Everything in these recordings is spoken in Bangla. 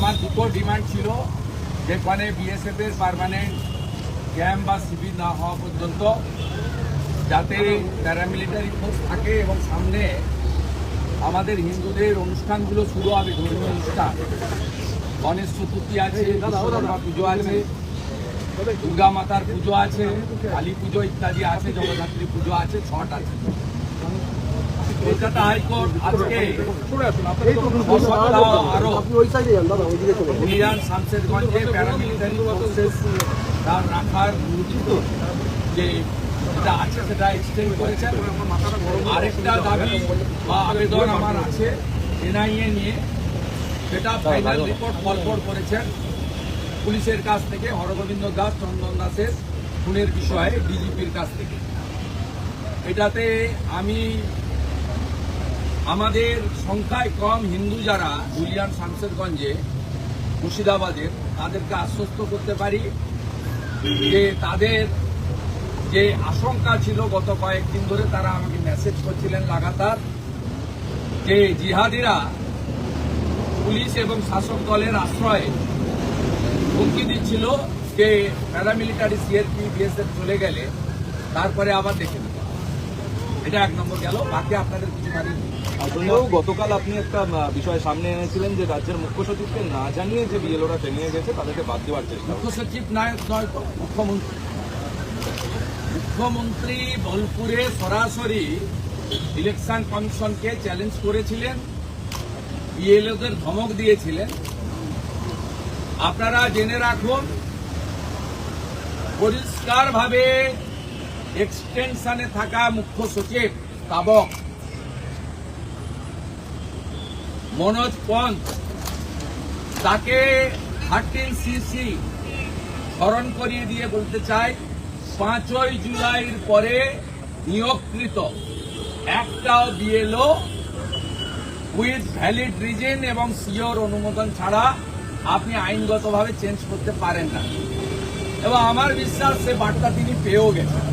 আমার দুটো ডিমান্ড ছিল যেখানে বিএসএফ এর পার্মানেন্ট ক্যাম্প বা শিবির না হওয়া পর্যন্ত যাতে প্যারামিলিটারি ফোর্স থাকে এবং সামনে আমাদের হিন্দুদের অনুষ্ঠানগুলো শুরু হবে ধর্মীয় অনুষ্ঠান। গণেশ চতুর্থী আছে পুজো আছে দুর্গা মাতার পুজো আছে কালী পুজো ইত্যাদি আছে জগদ্ধাত্রী পুজো আছে ছট আছে। আজকে রাখার যে আছে সেটা করেছেন আরেকটা বা আবেদন আমার আছে এনআইএ নিয়ে। সেটা করেছেন পুলিশের কাছ থেকে হরগোবিন্দ দাস, চন্দন দাসের খুনের বিষয়ে ডিজিপির কাছ থেকে। এটাতে আমি আমাদের সংখ্যায় কম হিন্দু যারা দুলিয়ান শামশেরগঞ্জে মুর্শিদাবাদের, তাদেরকে আশ্বস্ত করতে পারি যে তাদের যে আশঙ্কা ছিল গত কয়েকদিন ধরে, তারা আমাকে মেসেজ করছিলেন লাগাতার যে জিহাদিরা পুলিশ এবং শাসক দলের আশ্রয়ে হুমকি দিচ্ছিল যে প্যারামিলিটারি সিআরপি বিএসএফ চলে গেলে তারপরে আবার দেখে নেবে। এটা এক নম্বর গেল, বাকি আপনাদের কিছু জানি আসলেও গতকাল আপনি একটা বিষয় সামনে এনেছিলেন যে রাজ্যের মুখ্য সচিবকে না জানিয়ে যে বিএলওরা ট্রেনিংয়ে গেছে তাদেরকে বাদ দেওয়ার চেষ্টা মুখ্য সচিব নায়ক নয় মুখ্যমন্ত্রী। মুখ্যমন্ত্রী বোলপুরে সরাসরি ইলেকশন কমিশনকে চ্যালেঞ্জ করেছিলেন বিএলওদের ধমক দিয়েছিলেন। আপনারা জেনে রাখুন পরিষ্কারভাবে এক্সটেনশনে থাকা মুখ্য সচিব স্তাবক মনোজ পন্থ, তাকে থার্টিন সিসি স্মরণ করিয়ে দিয়ে বলতে চাই, পাঁচই জুলাইয়ের পরে নিয়োগকৃত একটাও বিএলও উইথ ভ্যালিড রিজন এবং সিওর অনুমোদন ছাড়া আপনি আইনগতভাবে চেঞ্জ করতে পারেন না। এবং আমার বিশ্বাস, সে বার্তা তিনি পেয়েও গেছেন।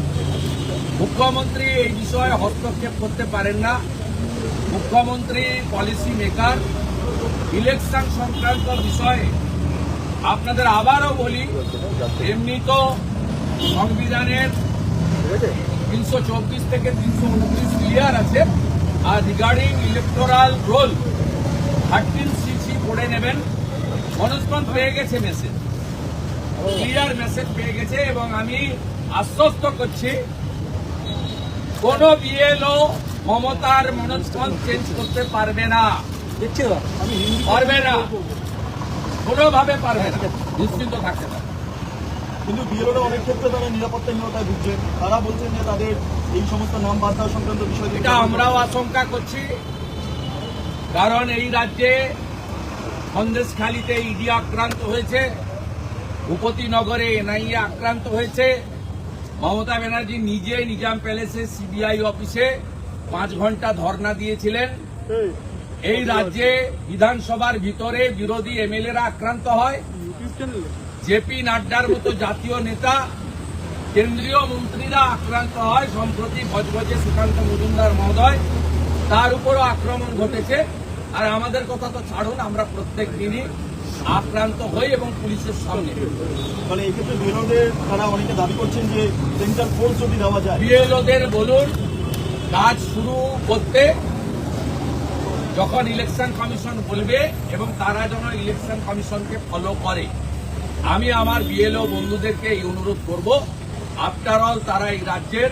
মুখ্যমন্ত্রী এই বিষয়ে হস্তক্ষেপ করতে পারেন না। মুখ্যমন্ত্রী পলিসি মেকার ইলেকশন সংক্রান্ত বিষয়ে আপনাদের আবারও বলি, এমনি তো সংবিধানের তিনশো চব্বিশ থেকে তিনশো উনত্রিশ ক্লিয়ার আছে। আর regarding electoral roll thirteen CC পড়ে নেবেন। মনস্পন পেয়ে গেছে মেসেজ ক্লিয়ার মেসেজ পেয়ে গেছে এবং আমি আশ্বস্ত করছি, কোন বিএলও মমতার মনস্পন চেঞ্জ করতে পারবে না। পারবে না। কোনোভাবে পারবে না। নিশ্চিন্ত থাকতে পারে কিন্তু বিএলওরা অনেক ক্ষেত্রে তারা নিরাপত্তাহীনতায় ভুগছেন তারা বলছেন যে তাদের এই সমস্ত নাম বাদ দেওয়া সংক্রান্ত বিষয় এটা আমরাও আশঙ্কা করছি। কারণ এই রাজ্যে সন্দেশখালীতে ইডি আক্রান্ত হয়েছে। ভূপতিনগরে এনআইএ আক্রান্ত হয়েছে। মমতা ব্যানার্জি নিজে নিজাম প্যালেসে সিবিআই অফিসে পাঁচ ঘণ্টা ধর্ণা দিয়েছিলেন। এই রাজ্যে বিধানসভার ভিতরে বিরোধী এমএলএরা আক্রান্ত হয়। জেপি নাড্ডার মতো জাতীয় নেতা কেন্দ্রীয় মন্ত্রীরা আক্রান্ত হয় সম্প্রতি ভজভজে সুকান্ত মজুমদার মহোদয়। তার উপরও আক্রমণ ঘটেছে। আর আমাদের কথা তো ছাড়ুন আমরা প্রত্যেক দিনই আক্রান্ত হই এবং পুলিশের সামনে। মানে এক্ষেত্রে বিএলওদের তারা অনেকে দাবি করছেন যে সেন্ট্রাল ফোর্স যদি দেওয়া যায়। বিএলওদের বলুন কাজ শুরু করতে যখন ইলেকশন কমিশন বলবে এবং তারা যেন ইলেকশন কমিশনকে ফলো করে, আমি আমার বিএলও বন্ধুদেরকে এই অনুরোধ করব আফটার অল তারা এই রাজ্যের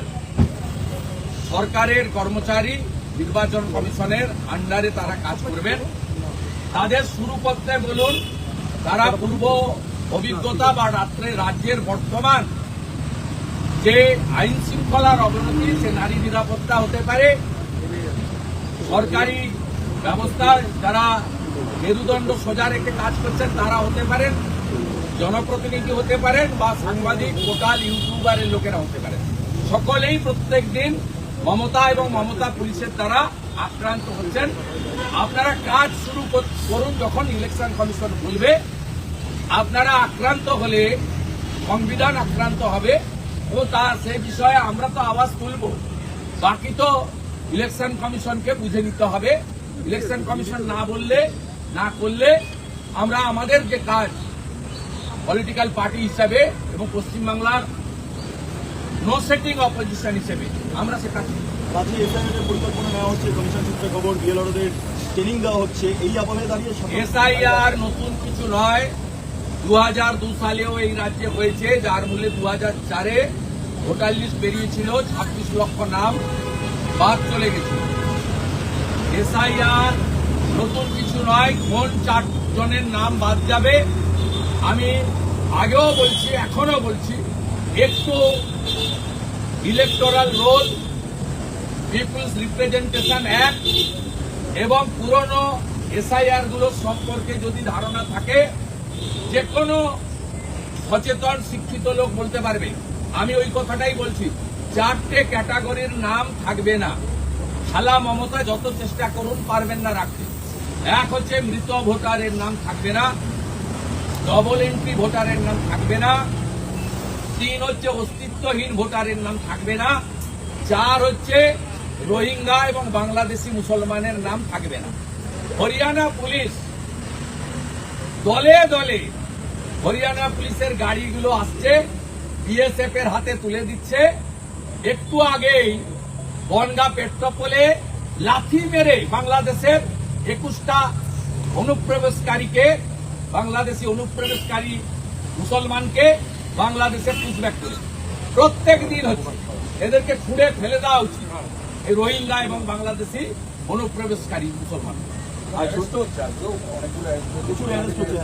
সরকারের কর্মচারী, নির্বাচন কমিশনের আন্ডারে তারা কাজ করবেন তাদের শুরু করতে বলুন, তারা পূর্ব অভিজ্ঞতা বা রাত্রে রাজ্যের বর্তমান যে আইন শৃঙ্খলার অবনতি, সে নারী নিরাপত্তা হতে পারে। সরকারি ব্যবস্থায় যারা মেরুদণ্ড সোজা রেখে কাজ করছেন, তারা হতে পারেন, জনপ্রতিনিধি হতে পারেন বা সাংবাদিক পোর্টাল ইউটিউবারের লোকেরা হতে পারেন। সকলেই প্রত্যেক দিন মমতা এবং মমতা পুলিশের দ্বারা আক্রান্ত হচ্ছেন। আপনারা কাজ শুরু কর- করুন যখন ইলেকশন কমিশন বলবে আপনারা আক্রান্ত হলে, সংবিধান আক্রান্ত হবে। ও তা সে বিষয়ে আমরা তো আওয়াজ তুলব বাকি তো ইলেকশন কমিশনকে বুঝে নিতে হবে ইলেকশন কমিশন না বললে না করলে আমরা আমাদের যে কাজ পলিটিক্যাল পার্টি হিসাবে এবং পশ্চিমবাংলার নো সেটিং অপোজিশন হিসেবে আমরা সেটা করি। কাজে পরিকল্পনা নেওয়া হচ্ছে কমিশন সূত্রে খবর বিএলআরদের ট্রেনিং দেওয়া হচ্ছে এই আবহে দাঁড়িয়ে এসআইআর নতুন কিছু নয় দু হাজার দু সালেও এই রাজ্যে হয়েছে, যার মূলে দু হাজার চারে ভোটার লিস্ট বেরিয়েছিল, ছাব্বিশ লক্ষ নাম বাদ চলে গেছে। এসআইআর নতুন কিছু নয়, কোন চারজনের নাম বাদ যাবে, আমি আগেও বলছি এখনও বলছি, একটু electoral roll people's representation act এবং পুরনো এসআইআরগুলো সম্পর্কে যদি ধারণা থাকে যে কোনো সচেতন, শিক্ষিত লোক বলতে পারবে। আমি ওই কথাটাই বলছি, চারটে ক্যাটাগরির নাম থাকবে না। শালা মমতা যত চেষ্টা করুন, পারবেন না রাখতে। এক হচ্ছে মৃত ভোটারের নাম থাকবে না ডবল এন্ট্রি ভোটারের নাম থাকবে না, তিন হচ্ছে অস্তিত্বহীন ভোটারের নাম থাকবে না, চার হচ্ছে রোহিঙ্গা এবং বাংলাদেশি মুসলমানের নাম থাকবে না। হরিয়ানা পুলিশ দলে দলে হরিয়ানা পুলিশের গাড়িগুলো আসছে বিএসএফ এর হাতে তুলে দিচ্ছে। একটু আগেই বনগা পেট্রোপোলে লাথি মেরে বাংলাদেশের একুশটা অনুপ্রবেশকারীকে, বাংলাদেশি অনুপ্রবেশকারী মুসলমানকে বাংলাদেশে পুষব্যাক করে প্রত্যেক দিন হচ্ছে, এদেরকে খুঁড়ে ফেলে দেওয়া উচিত। এই রোহিঙ্গা এবং বাংলাদেশি অনুপ্রবেশকারী মুসলমান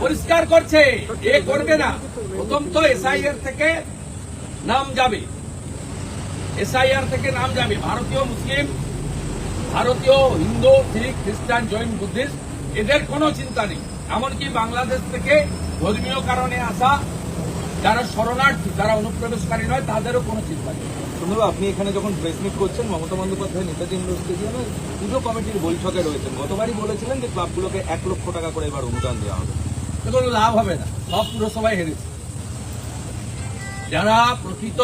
পরিষ্কার করছে এ করবে না। প্রথম তো এসআইআর থেকে নাম যাবে। এসআইআর থেকে নাম যাবে। ভারতীয় মুসলিম ভারতীয় হিন্দু শিখ খ্রিস্টান জৈন বুদ্ধিস্ট এদের কোনো চিন্তা নেই। এমনকি বাংলাদেশ থেকে ধর্মীয় কারণে আসা যারা শরণার্থী যারা অনুপ্রবেশকারী নয় তাদেরও কোনো চিন্তা নেই। আপনি এখানে যখন করছেন, মমতা বন্দ্যোপাধ্যায়, নেতাজি ইন্ডোর স্টেডিয়ামে পুজো কমিটির বৈঠকে রয়েছেন। গতবারই বলেছিলেন যে ক্লাবগুলোকে এক লক্ষ টাকা করে এবার অনুদান দেওয়া হবে। কোনো লাভ হবে না। সব পুরসভায় হেরেছে যারা প্রকৃত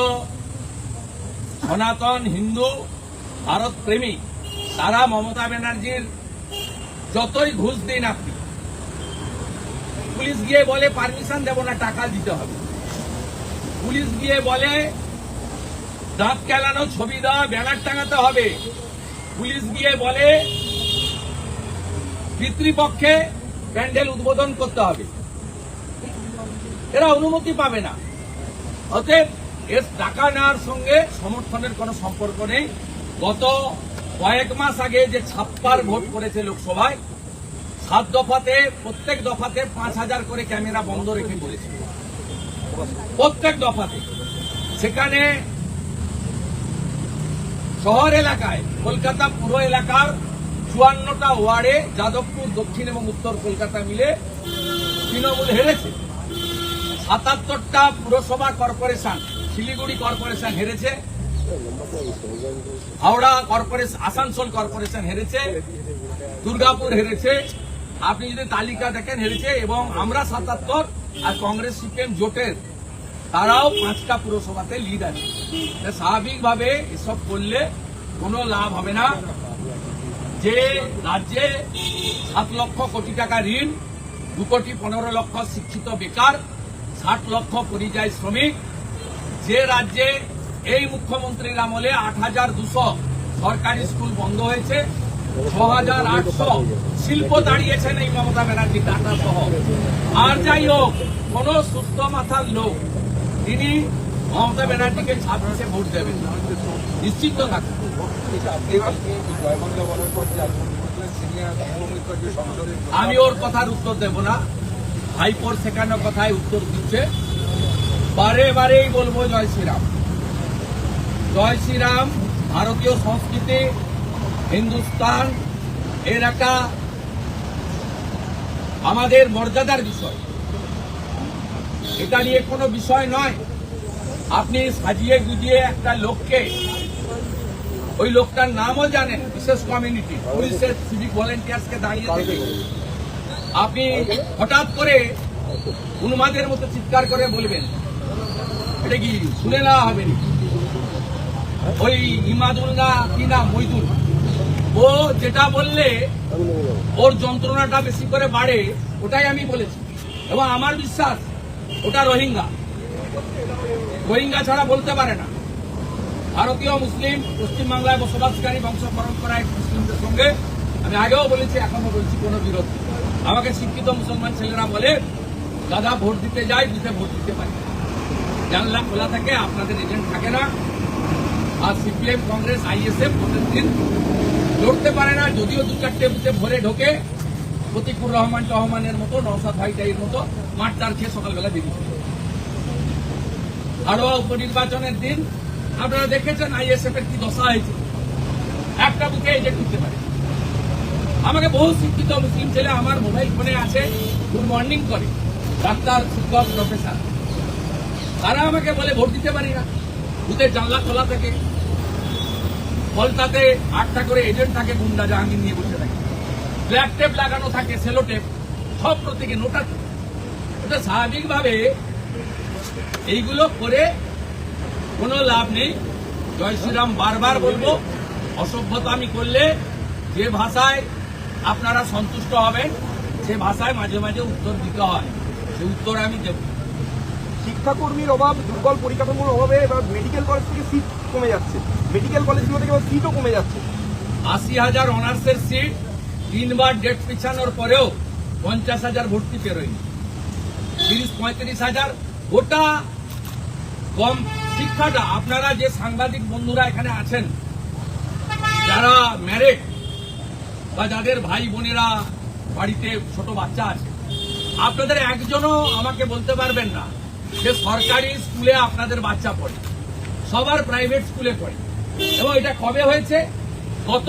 সনাতন হিন্দু, ভারত প্রেমী, তারা মমতা ব্যানার্জির যতই ঘুষ দিন আপনি, পুলিশ গিয়ে বলে পারমিশন দেব না, টাকা দিতে হবে। পুলিশ গিয়ে বলে দাঁত কেলানো ছবি দেওয়া, ব্যানার টাঙাতে হবে। পুলিশ গিয়ে বলে, পিতৃপক্ষে প্যান্ডেল উদ্বোধন করতে হবে। এরা অনুমতি পাবে না। অতএব এর টাকা নেওয়ার সঙ্গে সমর্থনের কোনো সম্পর্ক নেই। গত কয়েক মাস আগে যে ছাপ্পার ভোট করেছে লোকসভায়, সাত দফাতে, প্রত্যেক দফাতে পাঁচ হাজার করে ক্যামেরা বন্ধ রেখে করেছে প্রত্যেক দফাতে। সেখানে শহর এলাকায়, কলকাতা পুরো এলাকার চুয়ান্নটা ওয়ার্ডে যাদবপুর, দক্ষিণ এবং উত্তর কলকাতা মিলে তৃণমূল হেরেছে। সাতাত্তরটা পুরসভা কর্পোরেশন, শিলিগুড়ি কর্পোরেশন হেরেছে। হাওড়া কর্পোরেশন আসানসোল কর্পোরেশন হেরেছে। দুর্গাপুর হেরেছে। আপনি যদি তালিকা দেখেন, হেরেছে এবং আমরা সাতাত্তর আর কংগ্রেস সিপিএম জোটের তারাও পাঁচটা পুরসভাতে লিড আছে। স্বাভাবিকভাবে এসব করলে কোনো লাভ হবে না। যে রাজ্যে সাত লক্ষ কোটি টাকা ঋণ, দু কোটি পনেরো লক্ষ শিক্ষিত বেকার, ষাট লক্ষ পরিযায়ী শ্রমিক, যে রাজ্যে এই মুখ্যমন্ত্রীর আমলে আট হাজার দুশো সরকারি স্কুল বন্ধ হয়েছে, ছ হাজার আটশো শিল্প দাঁড়িয়েছেন এই মমতা ব্যানার্জি টাটা সহ। আর যাই হোক, কোন সুস্থ মাথার লোক তিনি মমতা ব্যানার্জিকে ছাব্বিশে ভোট দেবেন, নিশ্চিত আমি ওর কথার উত্তর দেব না। ভাইপোর শেখানো কথায় উত্তর দিচ্ছে। বারে বারেই বলব জয় শ্রীরাম। জয় শ্রীরাম, ভারতীয় সংস্কৃতি, হিন্দুস্তান এর একটা আমাদের মর্যাদার বিষয়। এটা নিয়ে কোনো বিষয় নয়। আপনি সাজিয়ে গুজিয়ে একটা লোককে, ওই লোকটার নামও জানেন, বিশেষ কমিউনিটি পুলিশের সিভিক ভলেন্টিয়ার্সকে দাঁড়িয়ে থেকে। আপনি হঠাৎ করে উন্মাদের মতো চিৎকার করে বলবেন, এটা কি শুনে নেওয়া হবে? ওই ইমাদুল না কি না মইদুল? ও যেটা বললে, ওর যন্ত্রণাটা বেশি করে বাড়ে, ওটাই আমি বলেছি। এবং আমার বিশ্বাস ওটা রোহিঙ্গা। রোহিঙ্গা ছাড়া বলতে পারে না। ভারতীয় মুসলিম, পশ্চিমবাংলায় বসবাসকারী বংশ পরম্পরা এক মুসলিমদের সঙ্গে আমি আগেও বলেছি এখনও বলছি, কোনো বিরোধ আমাকে শিক্ষিত মুসলমান ছেলেরা বলে দাদা ভোট দিতে যাই বুথে ভোট দিতে পারি। জানলা খোলা থাকে, আপনাদের এজেন্ট থাকে না। আর সিপিএম, কংগ্রেস, আইএসএফ ভোটের দিন লড়তে পারে না, যদিও দু চারটে বুথে ভরে ঢোকে। প্রতিকুর রহমান রহমানের মতো নওসাদ ভাইটাইয়ের মতো মাঠটার খেয়ে সকালবেলা বেরিয়ে চলে যায়। উপনির্বাচনের দিন আপনারা দেখেছেন আইএসএফ এর কি দশা হয়েছে। একটা বুকে এজেন্ট দিতে পারে। আমাকে বহু শিক্ষিত মুসলিম ছেলে আমার মোবাইল ফোনে আছে গুড মর্নিং করে। ডাক্তার, শিক্ষক, প্রফেসর। তারা আমাকে বলে, ভোট দিতে পারি না। বুথের জানলা খোলা থাকে। ফলতাতে আটটা করে এজেন্ট থাকে, গুন্ডা জাহাঙ্গীর নিয়ে বসে থাকে। ব্ল্যাক টেপ লাগানো থাকে সেলো টেপ সব প্রতীকে নোটা এটা স্বাভাবিকভাবে এইগুলো করে কোনো লাভ নেই। জয় শ্রীরাম বারবার বলব অসভ্যতা আমি করলে যে ভাষায় আপনারা সন্তুষ্ট হবেন সে ভাষায় মাঝে মাঝে উত্তর দিতে হয়। সে উত্তর আমি দেব। শিক্ষাকর্মীর অভাব দুর্বল পরিকাঠামোর অভাবে এবার মেডিকেল কলেজ থেকে সিট কমে যাচ্ছে। মেডিকেল কলেজগুলো থেকে এবার সিটও কমে যাচ্ছে। আশি হাজার অনার্সের সিট তিনবার ডেট পিছানোর পরেও পঞ্চাশ হাজার ভর্তি পেরোয়নি। তিরিশ, পঁয়ত্রিশ হাজার, গোটা কম শিক্ষাটা আপনারা যে সাংবাদিক বন্ধুরা এখানে আছেন, যারা ম্যারেড বা যাদের ভাই বোনেরা বাড়িতে ছোট বাচ্চা আছে, আপনাদের একজনও আমাকে বলতে পারবেন না যে সরকারি স্কুলে আপনাদের বাচ্চা পড়ে, সবার প্রাইভেট স্কুলে পড়ে। এবং এটা কবে হয়েছে? গত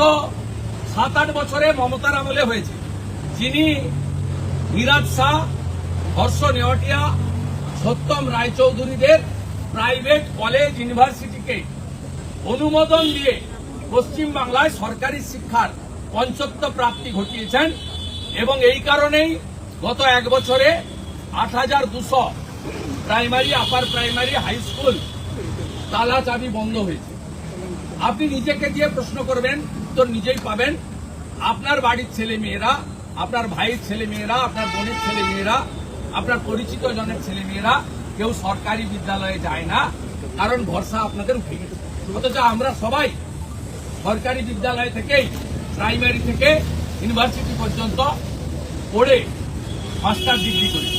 সাত আট বছরে মমতার আমলে হয়েছে। যিনি মিরাজ শাহ, হর্ষ নেওয়াটিয়া, সত্যম রায়চৌধুরীদের প্রাইভেট কলেজ ইউনিভার্সিটিকে অনুমোদন দিয়ে পশ্চিমবাংলায় সরকারি শিক্ষার পঞ্চত্ব প্রাপ্তি ঘটিয়েছেন এবং এই কারণেই গত এক বছরে আট হাজার দুশো primary, upper primary, high school, তালা চাবি বন্ধ হয়েছে। আপনি নিজেকে দিয়ে প্রশ্ন করবেন তো নিজেই পাবেন। আপনার বাড়ির ছেলে মেয়েরা আপনার ভাইয়ের ছেলে মেয়েরা আপনার বোনের ছেলে মেয়েরা আপনার পরিচিত জনের ছেলে মেয়েরা কেউ সরকারি বিদ্যালয়ে যায় না, কারণ ভরসা আপনাদের উঠে গেছে। অথচ আমরা সবাই সরকারি বিদ্যালয় থেকেই, প্রাইমারি থেকে ইউনিভার্সিটি পর্যন্ত পড়ে মাস্টার ডিগ্রি করি।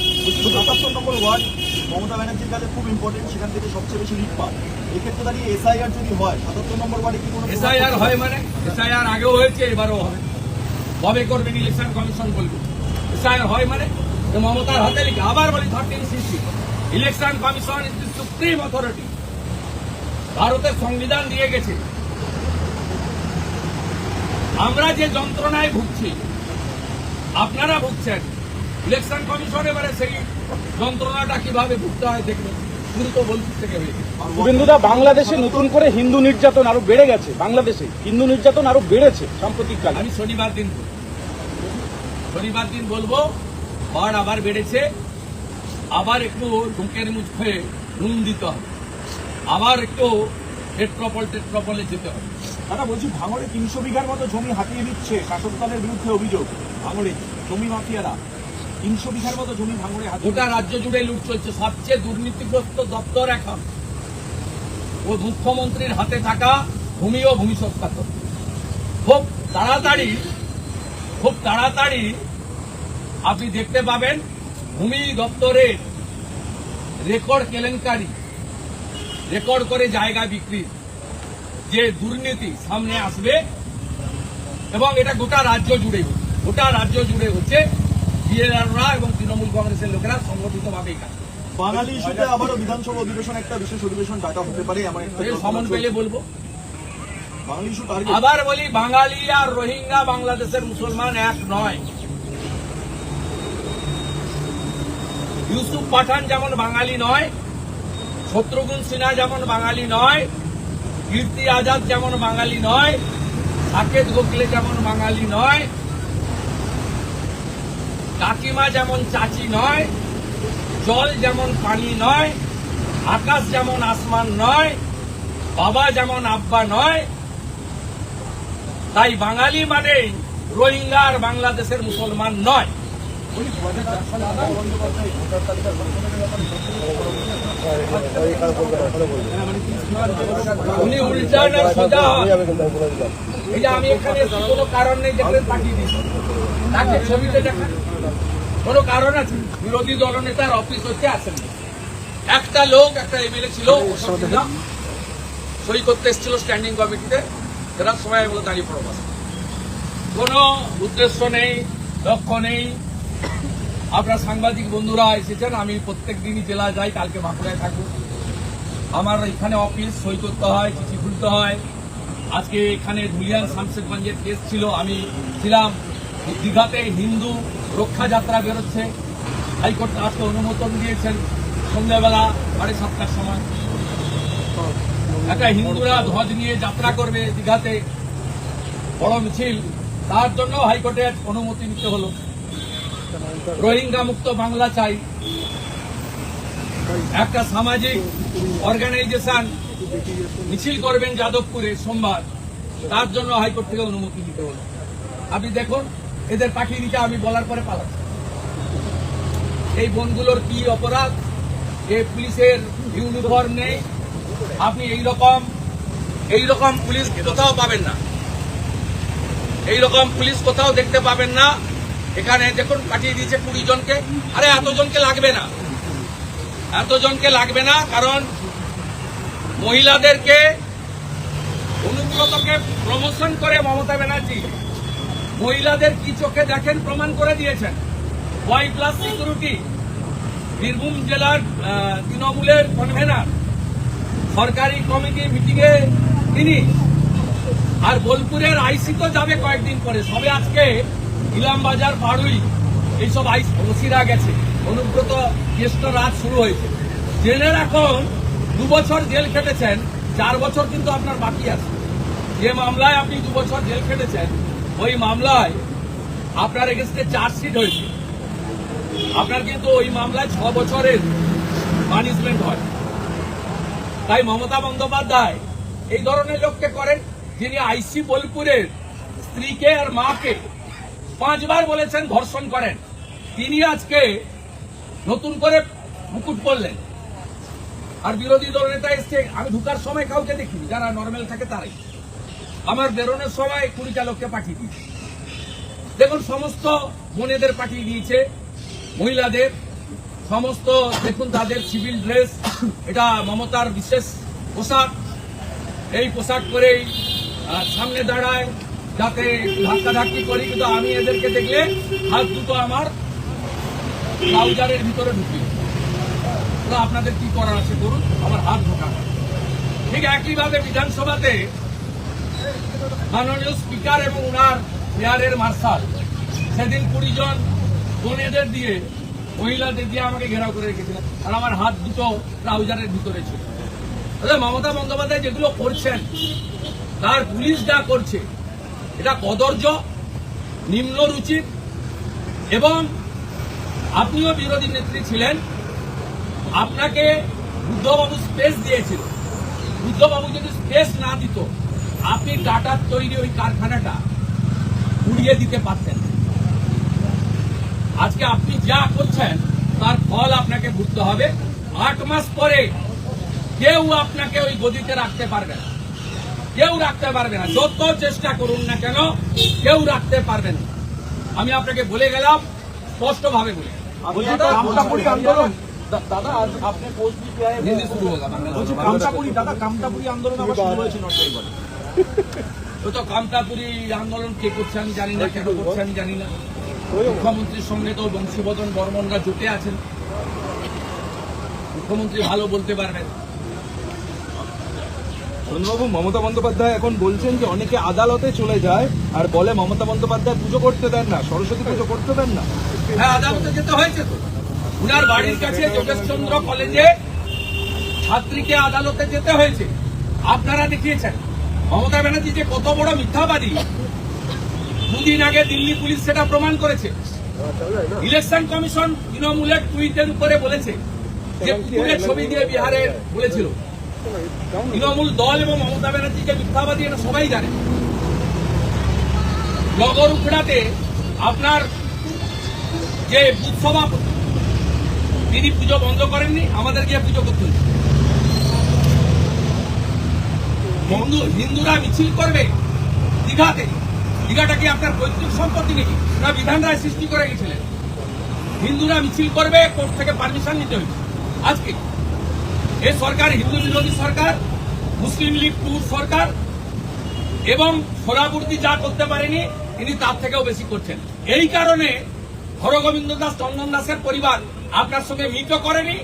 সাতাত্তর নম্বর ওয়ার্ড মমতা ব্যানার্জির কাছে খুব ইম্পর্টেন্ট সেখান থেকে সবচেয়ে বেশি লিড পান। এক্ষেত্রে দাঁড়িয়ে এসআইআর যদি হয় সাতাত্তর নম্বর ওয়ার্ডে কি কোনো এসআইআর হয় মানে? এসআইআর আগেও হয়েছে এবারও হবে। কবে করবেন ইলেকশন কমিশন বলবে। এসআইআর হয় মানে? মমতার হাতে লিখে আবার বলি thirteen CC election commission is the supreme authority ভারতের সংবিধান দিয়ে গেছে। আমরা যে যন্ত্রণায় ভুগছি আপনারা ভুগছেন। ইলেকশন কমিশন এবারে সেই যন্ত্রণাটা কীভাবে ভুগতে হয় দেখবেন শুরু তো বলছি থেকে শুভেন্দুদা বাংলাদেশে নতুন করে হিন্দু নির্যাতন আরও বেড়ে গেছে। বাংলাদেশে হিন্দু নির্যাতন আরও বেড়েছে সাম্প্রতিককালে আমি শনিবার দিন শনিবার দিন বলব বার আবার বেড়েছে। আবার একটু ঢুকের মুখে নুন দিতে হবে। আবার একটু টেট্রপল টেট্রপলে যেতে হবে। দাদা বলছি ভাঙড়ে তিনশো বিঘার মতো জমি হাতিয়ে দিচ্ছে শাসক দলের বিরুদ্ধে অভিযোগ। ভাঙড়ে জমি মাফিয়ারা। তিনশো বিঘার মতো জমি ভাঙড়ে গোটা রাজ্য জুড়ে লুট চলছে। সবচেয়ে দুর্নীতিগ্রস্ত দপ্তর এখন। ও মুখ্যমন্ত্রীর হাতে থাকা ভূমি ও ভূমি সংস্কার খুব তাড়াতাড়ি খুব তাড়াতাড়ি আপনি দেখতে পাবেন ভূমি দপ্তরের রেকর্ড কেলেঙ্কারি, রেকর্ড করে জায়গা বিক্রির যে দুর্নীতি সামনে আসবে এবং এটা গোটা রাজ্য জুড়ে গোটা রাজ্য জুড়ে হচ্ছে বিএলআররা এবং তৃণমূল কংগ্রেসের লোকেরা সংগঠিতভাবেই কাজ বাঙালি ইস্যুতে আবারও বিধানসভা অধিবেশন একটা বিশেষ অধিবেশন ডাকা হতে পারে এমন একটা সমন পেলে বলব। বাঙালি আবার বলি বাঙালি আর রোহিঙ্গা বাংলাদেশের মুসলমান এক নয়। ইউসুফ পাঠান যেমন বাঙালি নয় শত্রুঘ্ন সিনহা যেমন বাঙালি নয় কীর্তি আজাদ যেমন বাঙালি নয় সাকেত গোখলে যেমন বাঙালি নয় কাকিমা যেমন চাচি নয়, জল যেমন পানি নয়, আকাশ যেমন আসমান নয়, বাবা যেমন আব্বা নয়, তাই বাঙালি মানে রোহিঙ্গা আর বাংলাদেশের মুসলমান নয়। উনি উল্টা না সোজা? কোনো কোনো আছে? একটা লোক, একটা এসেছিল স্ট্যান্ডিং বলে দাঁড়িয়ে কোনো উদ্দেশ্য নেই, লক্ষ্য নেই। আপনার সাংবাদিক বন্ধুরা এসেছেন, আমি প্রত্যেক দিনই জেলা যাই, কালকে বাঁকুড়ায় থাকব। আমার এখানে অফিস সই করতে হয়, চিঠি খুলতে হয়। আজকে এখানে ধুলিয়ান শামশেদগঞ্জের কেস ছিল, আমি ছিলাম। দীঘাতে হিন্দু রক্ষা যাত্রা বেরোচ্ছে। হাইকোর্ট আজকে অনুমোদন দিয়েছেন সন্ধ্যাবেলা সাড়ে সাতটার সময়। একটা হিন্দুরা ধ্বজ নিয়ে যাত্রা করবে দীঘাতে। বড় মিছিল। তার জন্য হাইকোর্টের অনুমতি নিতে হলো। রোহিঙ্গা মুক্ত বাংলা চাই। একটা সামাজিক অর্গানাইজেশন মিছিল করবেন যাদবপুরে সোমবার। তার জন্য হাইকোর্ট থেকে অনুমতি দিতে হলো। আপনি দেখুন, এদের পাঠিয়ে দিতে আমি বলার পরে পালাচ্ছি। এই বনগুলোর কি অপরাধ? যে পুলিশের ইউনিফর্ম নেই। আপনি এই রকম এই রকম পুলিশ কোথাও পাবেন না। এই রকম পুলিশ কোথাও দেখতে পাবেন না। এখানে দেখুন, পাঠিয়ে দিয়েছে কুড়ি জনকে। আরে, এতজনকে লাগবে না। এতজনকে লাগবে না, কারণ মহিলাদেরকে অনুব্রতকে প্রমোশন করে মমতা ব্যানার্জি, মহিলাদের কি চোখে দেখেন প্রমাণ করে দিয়েছেন। ওয়াই প্লাস সিকিউরিটি বীরভূম জেলার তৃণমূলের কনভেনার সরকারি কমিটি মিটিংয়ে তিনি। আর বোলপুরের আইসি তো যাবে কয়েকদিন পরে, সবে আজকে ইলামবাজার, পাড়ুই, এইসব আইস ওসিরা গেছে। অনুব্রত জ্যেষ্ঠ রাত শুরু হয়েছে। জেলের এখন দু বছর জেল খেটেছেন, চার বছর কিন্তু আপনার বাকি আছে। যে মামলায় আপনি দু বছর জেল খেটেছেন, ওই মামলায় আপনার এগেনস্টে চার্জশিট হয়েছে। আপনার কিন্তু ওই মামলায় ছ বছরের পানিশমেন্ট হয়। তাই মমতা বন্দ্যোপাধ্যায় এই ধরনের লোককে করেন, যিনি আইসি বোলপুরের স্ত্রীকে আর মাকে পাঁচবার বলেছেন ধর্ষণ করেন। তিনি আজকে নতুন করে মুকুট পড়লেন আর বিরোধী দল নেতা এসছে আমি ঢুকার সময় কাউকে দেখিনি যারা নর্মাল থাকে তারাই। আমার বেরোনোর সময় কুড়িটা লোককে পাঠিয়ে দিয়েছে। দেখুন সমস্ত বোনেদের পাঠিয়ে দিয়েছে মহিলাদের সমস্ত দেখুন তাদের সিভিল ড্রেস এটা মমতার বিশেষ পোশাক। এই পোশাক আহ, সামনে দাঁড়ায় যাতে ধাক্কাধাক্কি করি কিন্তু আমি এদেরকে দেখলে হাত দুটো আমার ট্রাউজারের ভিতরে ঢুকি। তো আপনাদের কি করার আছে করুন আমার হাত ঢোকানো। ঠিক একইভাবে বিধানসভাতে মাননীয় স্পিকার এবং ওনার মেয়ারের মার্শাল, সেদিন কুড়ি জন বোনেদের দিয়ে, মহিলাদের দিয়ে আমাকে ঘেরাও করে রেখেছিলেন। আর আমার হাত দুটো ট্রাউজারের ভিতরে ছিল। মমতা বন্দ্যোপাধ্যায় যেগুলো করছেন, তার পুলিশ যা করছে, এটা কদর্য নিম্ন রুচির এবং আপনিও বিরোধী নেত্রী ছিলেন। আপনাকে বুদ্ধবাবু স্পেস দিয়েছিল। বুদ্ধবাবু যদি স্পেস না দিত, আপনি টাটার তৈরি ওই কারখানাটা উড়িয়ে দিতে পারতেন। আজকে আপনি যা করছেন, তার ফল আপনাকে ভুগতে হবে। আট মাস পরে কেউ আপনাকে ওই গদিতে রাখতে পারবে না। কেউ রাখতে পারবে না। যত চেষ্টা করুন না কেন, কেউ রাখতে পারবে না। আমি আপনাকে বলে গেলাম, স্পষ্টভাবে বলে আন্দোলন দাদা আজ আপনি পোস্ট শুরু হোক বলছি কামতাপুরি দাদা কামতাপুরি আন্দোলন আবার শুরু হয়েছে নর্থ বেঙ্গলে। তো তো কামতাপুরি আন্দোলন কে করছে আমি জানি না কেন করছে আমি জানি না। মুখ্যমন্ত্রীর সঙ্গে তো বংশীবদন বর্মনরা জুটে আছেন। মুখ্যমন্ত্রী ভালো বলতে পারবেন। চন্দ্রবাবু মমতা বন্দ্যোপাধ্যায় এখন বলছেন যে অনেকে আদালতে চলে যায় আর বলে মমতা বন্দ্যোপাধ্যায় পুজো করতে দেন না সরস্বতী পুজো করতে দেন না। হ্যাঁ আদালতে যেতে হয়েছে তো। উনার বাড়ির কাছে যোগেশচন্দ্র কলেজে ছাত্রীকে আদালতে যেতে হয়েছে। আপনারা দেখিয়েছেন। মমতা ব্যানার্জি যে কত বড় মিথ্যাবাদী। দুদিন আগে দিল্লি পুলিশ সেটা প্রমাণ করেছে। ইলেকশন কমিশন তৃণমূলের টুইটের উপরে বলেছে যে কুকুরের ছবি দিয়ে বিহারে বলেছিল। তৃণমূল দল এবং মমতা ব্যানার্জিকে মিথ্যাবাদী এটা সবাই জানে। নগর উখড়াতে আপনার যে বুথ সভাপতি তিনি পুজো বন্ধ করেননি, আমাদের গিয়ে পুজো করতে হিন্দু হিন্দুরা মিছিল করবে দীঘাতে। দীঘাটা কি আপনার পৈতৃক সম্পত্তি নাকি? না বিধান রায় সৃষ্টি করে গেছিলেন। হিন্দুরা মিছিল করবে, কোর্ট থেকে পারমিশন নিতে হয়েছে। আজকে এ সরকার, হিন্দু বিরোধী সরকার, মুসলিম লীগ টুর সরকার এবং সোনাপুর্তি যা করতে পারেনি, তিনি তার থেকেও বেশি করছেন। এই কারণে হরগোবিন্দ দাস, চন্দন দাসের পরিবার আপনার সঙ্গে মিট করেনি,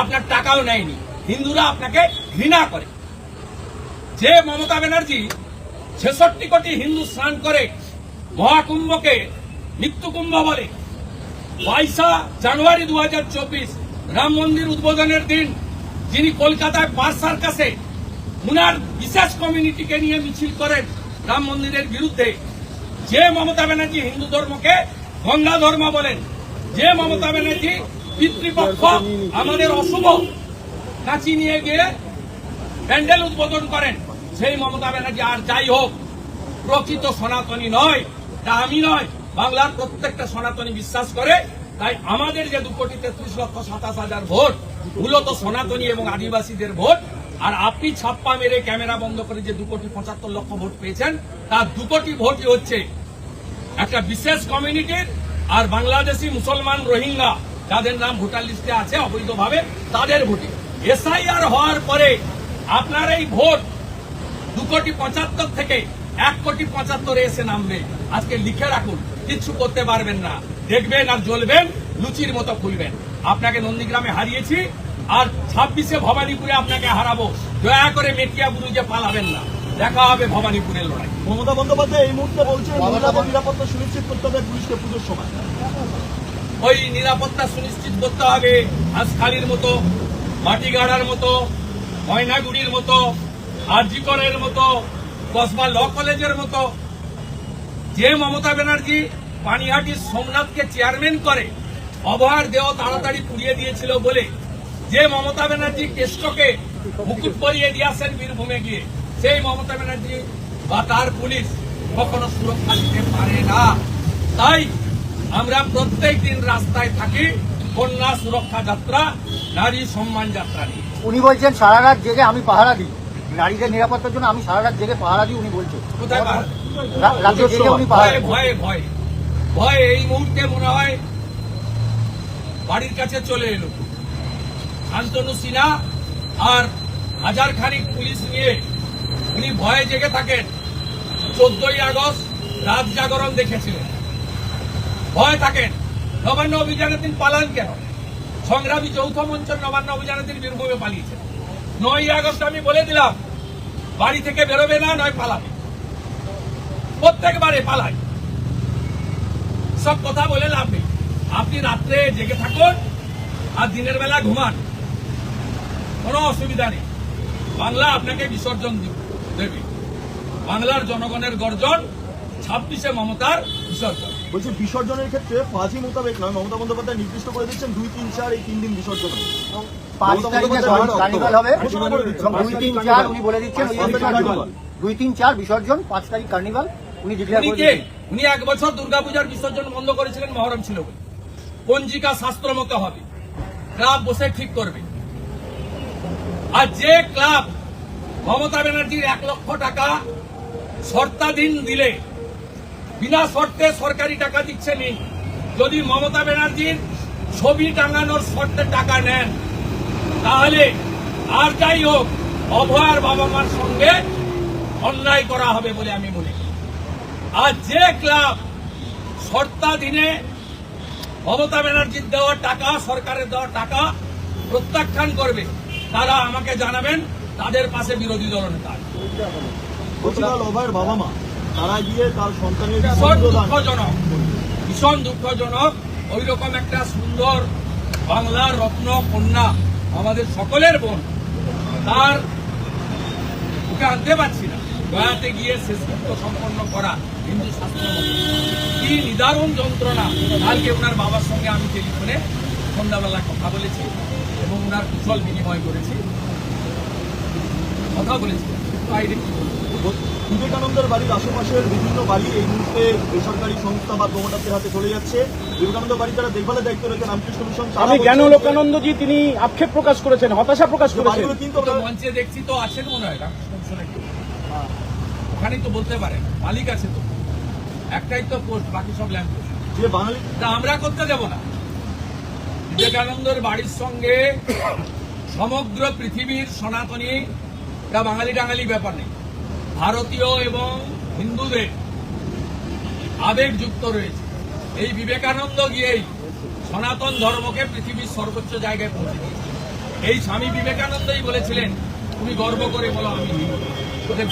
আপনার টাকাও নেয়নি। হিন্দুরা আপনাকে ঘৃণা করে। যে মমতা ব্যানার্জি ছেষট্টি কোটি হিন্দু স্নান করে মহাকুম্ভকে মৃত্যুকুম্ভ বলে, বাইশা জানুয়ারি দু রাম মন্দির উদ্বোধনের দিন যিনি কলকাতায় পার সার্কাসে উনার বিশেষ কমিউনিটিকে নিয়ে মিছিল করেন রাম মন্দিরের বিরুদ্ধে, যে মমতা ব্যানার্জি হিন্দু ধর্মকে গঙ্গা ধর্ম বলেন, যে মমতা ব্যানার্জি পিতৃপক্ষ আমাদের অশুভ কাছি নিয়ে গিয়ে প্যান্ডেল উদ্বোধন করেন। সেই মমতা ব্যানার্জি আর যাই হোক, প্রকৃত সনাতনী নয় তা আমি নয়, বাংলার প্রত্যেকটা সনাতনী বিশ্বাস করে, তাই আমাদের যে দু কোটি তেত্রিশ লক্ষ সাতাশ হাজার ভোট, মূলত সনাতনী এবং আদিবাসীদের ভোট, আর আপনি ছাপ্পা মেরে ক্যামেরা বন্ধ করে যে দু কোটি পঁচাত্তর লক্ষ ভোট পেয়েছেন, তার দু কোটি ভোটই হচ্ছে একটা বিশেষ কমিউনিটির আর বাংলাদেশি মুসলমান রোহিঙ্গা। যাদের নাম ভোটার লিস্টে আছে অবৈধভাবে তাদের ভোটে। এসআইআর হওয়ার পরে আপনার এই ভোট দু কোটি পঁচাত্তর থেকে এক কোটি পঁচাত্তরে এসে নামবে। আজকে লিখে রাখুন কিচ্ছু করতে পারবেন না। দেখবেন আর জ্বলবেন লুচির মতো খুলবেন। আপনাকে নন্দীগ্রামে হারিয়েছি আর ছাব্বিশে ভবানীপুরে আপনাকে হারাবো। দয়া করে মেটিয়া বুরুজে পালাবেন না। দেখা হবে ভবানীপুরের লড়াই। মমতা বন্দ্যোপাধ্যায় এই মুহূর্তে বলছে মহিলাদের নিরাপত্তা সুনিশ্চিত করতে হবে পুলিশকে পুজোর সময়। ওই নিরাপত্তা সুনিশ্চিত করতে হবে। হাঁসখালির মতো, মাটিগাড়ার মতো, ময়নাগুড়ির মতো আরজিকরের মতো, কসবা ল কলেজের মতো। যে মমতা ব্যানার্জি পানিহাটির সোমনাথকে চেয়ারম্যান করে, অবহার দেহ তাড়াতাড়ি পুড়িয়ে দিয়েছিল বলে, যে মমতা ব্যানার্জি কেষ্টকে মুকুট পরিয়ে দিয়েছেন বীরভূমে গিয়ে, সেই মমতা ব্যানার্জি বা তার পুলিশ কখনো সুরক্ষা দিতে পারে না। তাই আমরা প্রত্যেক দিন রাস্তায় থাকি কন্যা সুরক্ষা যাত্রা নারী সম্মান যাত্রা নিয়ে। উনি বলছেন সারা রাত জেগে আমি পাহারা দিই। নারীদের নিরাপত্তার জন্য আমি সারা রাত জেগে পাহারা দিই উনি বলছেন। কোথায় রাতে জেগে উনি পাহারা ভয়ে ভয়ে ভয়ে এই মুহূর্তে মনে হয় বাড়ির কাছে চলে এলো। শান্তনু সিনহা আর হাজার খানিক পুলিশ নিয়ে উনি ভয়ে জেগে থাকেন। চোদ্দই আগস্ট রাত জাগরণ দেখেছিলেন। ভয় থাকেন। নবান্ন অভিযানের দিন পালান কেন? সংগ্রামী যৌথ মঞ্চের নবান্ন অভিযানের দিন বীরভূমে পালিয়েছেন নয় আগস্ট আমি বলে দিলাম, বাড়ি থেকে বেরোবে না, নয় পালাবে। প্রত্যেকবারে পালাই। সব কথা বলে লাভ নেই। আপনি রাত্রে জেগে থাকুন আর দিনের বেলা ঘুমান। কোনো অসুবিধা নেই। বাংলা আপনাকে বিসর্জন দেবে। বাংলার জনগণের গর্জন, ছাব্বিশে মমতার বিসর্জন। বলছে বিসর্জনের ক্ষেত্রে ফাঁজি মোতাবেক নয় মমতা বন্দ্যোপাধ্যায় নির্দিষ্ট করে দিচ্ছেন দুই তিন চার এই তিন দিন বিসর্জন। দুই তিন চার উনি বলে দিচ্ছেন। দুই তিন চার বিসর্জন পাঁচ তারিখ কার্নিভাল উনি ডিক্লেয়ার উনি করে উনি এক বছর দুর্গাপূজার বিসর্জন বন্ধ করেছিলেন মহরম ছিল বলে। পঞ্জিকা শাস্ত্র মতো হবে। ক্লাব বসে ঠিক করবে। আর যে ক্লাব মমতা ব্যানার্জির এক লক্ষ টাকা শর্তাধীন দিলে বিনা শর্তে সরকারি টাকা দিচ্ছে নি যদি মমতা ব্যানার্জির ছবি টাঙানোর শর্তে টাকা নেন, তাহলে আর যাই হোক, অভয়ার বাবা মার সঙ্গে অন্যায় করা হবে বলে আমি মনে করি আর যে ক্লাব শর্তাধীনে মমতা ব্যানার্জির দেওয়া টাকা, সরকারের দেওয়া টাকা প্রত্যাখ্যান করবে, তারা আমাকে জানাবেন, তাদের পাশে বিরোধী। গতকাল অভয়ের বাবা মা তারা গিয়ে তার সন্তানের ভীষণ দুঃখজনক। ভীষণ দুঃখজনক। ওই রকম একটা সুন্দর বাংলার রত্ন কন্যা আমাদের সকলের বোন তার ওকে আনতে পারছি না। গয়াতে গিয়ে শেষকৃত্য সম্পন্ন করা হিন্দু শাস্ত্র। কি নিদারুণ যন্ত্রণা। কালকে ওনার বাবার সঙ্গে আমি টেলিফোনে সন্ধ্যাবেলা কথা বলেছি এবং ওনার কুশল বিনিময় করেছি। কথা বলেছি। বাইরে বিবেকানন্দের বাড়ির আশেপাশের বিভিন্ন বাড়ি এই মুহূর্তে বেসরকারি সংস্থা বা প্রমোটারদের হাতে চলে যাচ্ছে। বিবেকানন্দ বাড়ি যারা দেখভালের দায়িত্ব রয়েছে রামকৃষ্ণ মিশন আমি জ্ঞান লোকানন্দজি তিনি আক্ষেপ প্রকাশ করেছেন হতাশা প্রকাশ করেছেন। কিন্তু মঞ্চে দেখছি তো আছেন মনে হয় রামকৃষ্ণ মিশনের ওখানেই তো বলতে পারে মালিক আছে তো। একটাই তো পোস্ট বাকি সব ল্যাম্প পোস্ট। যে বাঙালি তা আমরা করতে দেব না। বিবেকানন্দের বাড়ির সঙ্গে সমগ্র পৃথিবীর সনাতনী বাঙালি টাঙালি ব্যাপার নেই। ভারতীয় এবং হিন্দুদের আবেগ যুক্ত রয়েছে। এই বিবেকানন্দ গিয়েই সনাতন ধর্মকে পৃথিবীর সর্বোচ্চ জায়গায় পৌঁছে দিয়েছে। এই স্বামী বিবেকানন্দই বলেছিলেন, তুমি গর্ব করে বলো আমি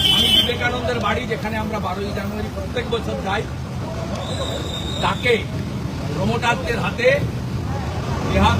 স্বামী বিবেকানন্দের বাড়ি যেখানে আমরা বারোই জানুয়ারি প্রত্যেক বছর যাই, তাকে প্রমোটারদের হাতে দেহা